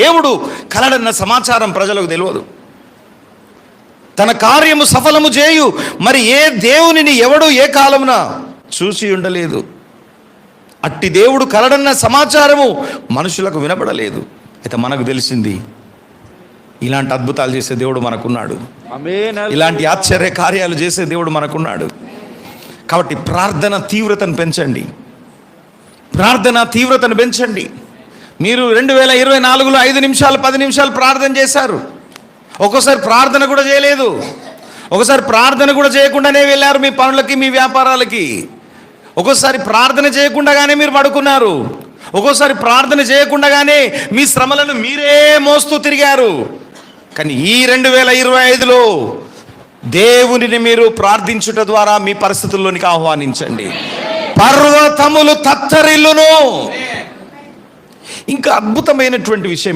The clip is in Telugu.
దేవుడు కలడన్న సమాచారం ప్రజలకు తెలియదు. తన కార్యము సఫలము చేయు మరి ఏ దేవునిని ఎవడు ఏ కాలమున చూసి ఉండలేదు. అట్టి దేవుడు కలడన్న సమాచారము మనుషులకు వినపడలేదు అయితే మనకు తెలిసింది ఇలాంటి అద్భుతాలు చేసే దేవుడు మనకున్నాడు. ఇలాంటి ఆశ్చర్య కార్యాలు చేసే దేవుడు మనకున్నాడు. కాబట్టి ప్రార్థన తీవ్రతను పెంచండి. ప్రార్థన తీవ్రతను పెంచండి. మీరు రెండు వేల ఇరవై నాలుగులో ఐదు నిమిషాలు పది నిమిషాలు ప్రార్థన చేశారు. ఒక్కోసారి ప్రార్థన కూడా చేయలేదు. ఒకసారి ప్రార్థన కూడా చేయకుండానే వెళ్ళారు మీ పనులకి మీ వ్యాపారాలకి. ఒక్కోసారి ప్రార్థన చేయకుండానే మీరు పడుకున్నారు. ఒక్కోసారి ప్రార్థన చేయకుండానే మీ శ్రమలను మీరే మోస్తూ తిరిగారు. కానీ ఈ రెండు వేల ఇరవై ఐదులో దేవునిని మీరు ప్రార్థించుట ద్వారా మీ పరిస్థితుల్లోనికి ఆహ్వానించండి. పర్వతములు తత్తరిల్లును. ఇంకా అద్భుతమైనటువంటి విషయం